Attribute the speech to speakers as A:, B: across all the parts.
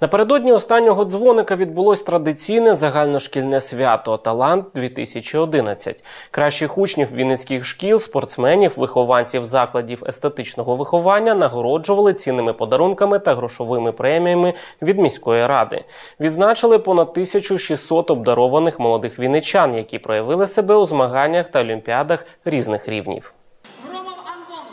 A: Напередодні останнього дзвоника відбулось традиційне загальношкільне свято Талант 2011 Кращих учнів вінницьких шкіл, спортсменів, вихованців закладів естетичного виховання нагороджували цінними подарунками та грошовими преміями від міської ради. Відзначили понад 1600 обдарованих молодих вінничан, які проявили себе у змаганнях та олімпіадах різних рівнів.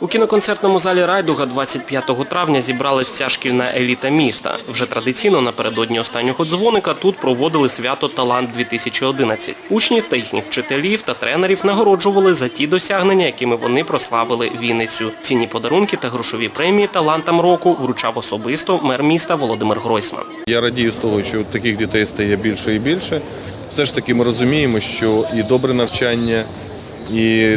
A: У кіноконцертному залі Райдуга 25 травня зібралась вся шкільна еліта міста. Вже традиційно напередодні останнього дзвоника тут проводили свято Талант 2011 Учнів та їхніх вчителів та тренерів нагороджували за ті досягнення, якими вони прославили Вінницю. Цінні подарунки та грошові премії талантам року вручав особисто мер міста Володимир Гройсман.
B: Я радію з того, що таких дітей стає більше і більше. Все ж таки ми розуміємо, що і добре навчання, і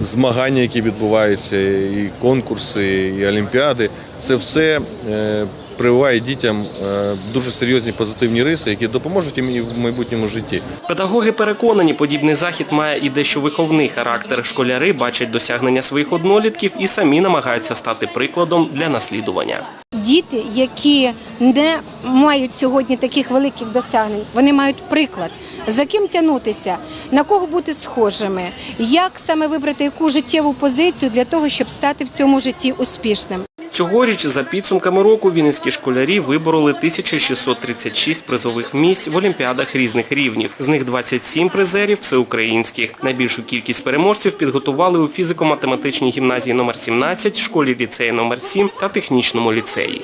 B: змагання, які відбуваються, і конкурси, і олімпіади це все е, прививає дітям е, дуже серйозні позитивні риси, які допоможуть їм і в майбутньому житті.
A: Педагоги переконані, подібний захід має і дещо виховний характер. Школяри бачать досягнення своїх однолітків і самі намагаються стати прикладом для наслідування.
C: Діти, які не мають сьогодні таких великих досягнень, вони мають приклад, за ким тягнутися, на кого бути схожими, як саме вибрати яку життєву позицію для того, щоб стати в цьому житті успішним.
A: Цьогоріч за підсумками року вінницькі школярі вибороли 1636 призових місць в олімпіадах різних рівнів. З них 27 призерів всеукраїнських. Найбільшу кількість переможців підготували у фізико-математичній гімназії номер 17, школі ліцею номер 7 та технічному ліцеї.